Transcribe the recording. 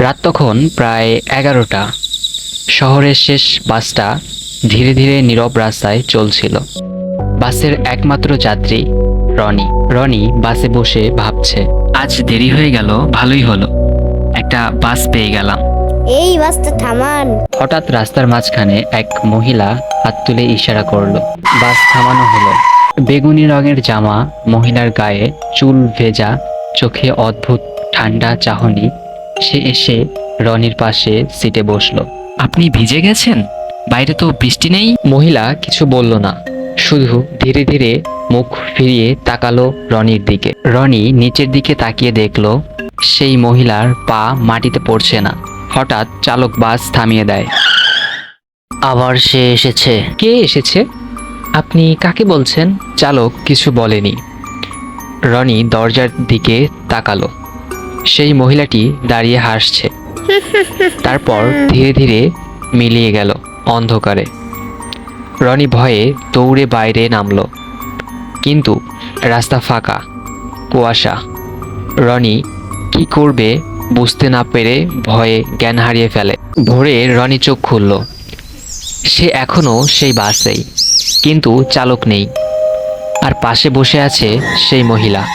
রাত তখন প্রায় এগারোটা। শহরের শেষ বাসটা ধীরে ধীরে নীরব রাস্তায় চলছিল। বাসের একমাত্র যাত্রী রনি। রনি বাসে বসে ভাবছে আজ দেরি হয়ে গেল ভালোই হলো। একটা বাস পেয়ে গেলাম। এই বাসটা থামান। হঠাৎ রাস্তার মাঝখানে এক মহিলা হাত তুলে ইশারা করল। বাস থামানো হলো। বেগুনি রঙের জামা মহিলার গায়ে চুল ভেজা চোখে অদ্ভুত ঠান্ডা চাহনি সে এসে রনির পাশে সিটে বসল। আপনি ভিজে গেছেন? বাইরে তো বৃষ্টি নেই? মহিলা কিছু বলল না। শুধু ধীরে ধীরে মুখ ফিরিয়ে তাকালো রনির দিকে। রনি নিচের দিকে তাকিয়ে দেখল সেই মহিলার পা মাটিতে পড়ছে না। হঠাৎ চালক বাস থামিয়ে দেয়। আবার সে এসেছে। কে এসেছে? আপনি কাকে বলছেন? চালক কিছু বলেনি। রনি দরজার দিকে তাকালো। সেই মহিলাটি দাঁড়িয়ে হাসছে। তারপর ধীরে ধীরে মিলিয়ে গেল অন্ধকারে। রনি ভয়ে দৌড়ে বাইরে নামলো। কিন্তু রাস্তা ফাঁকা, কুয়াশা। রনি কি করবে বুঝতে না পেরে ভয়ে জ্ঞান হারিয়ে ফেলে। ভোরে রনি চোখ খুলল। সে এখনও সেই বাসেই, কিন্তু চালক নেই। আর পাশে বসে আছে সেই মহিলা।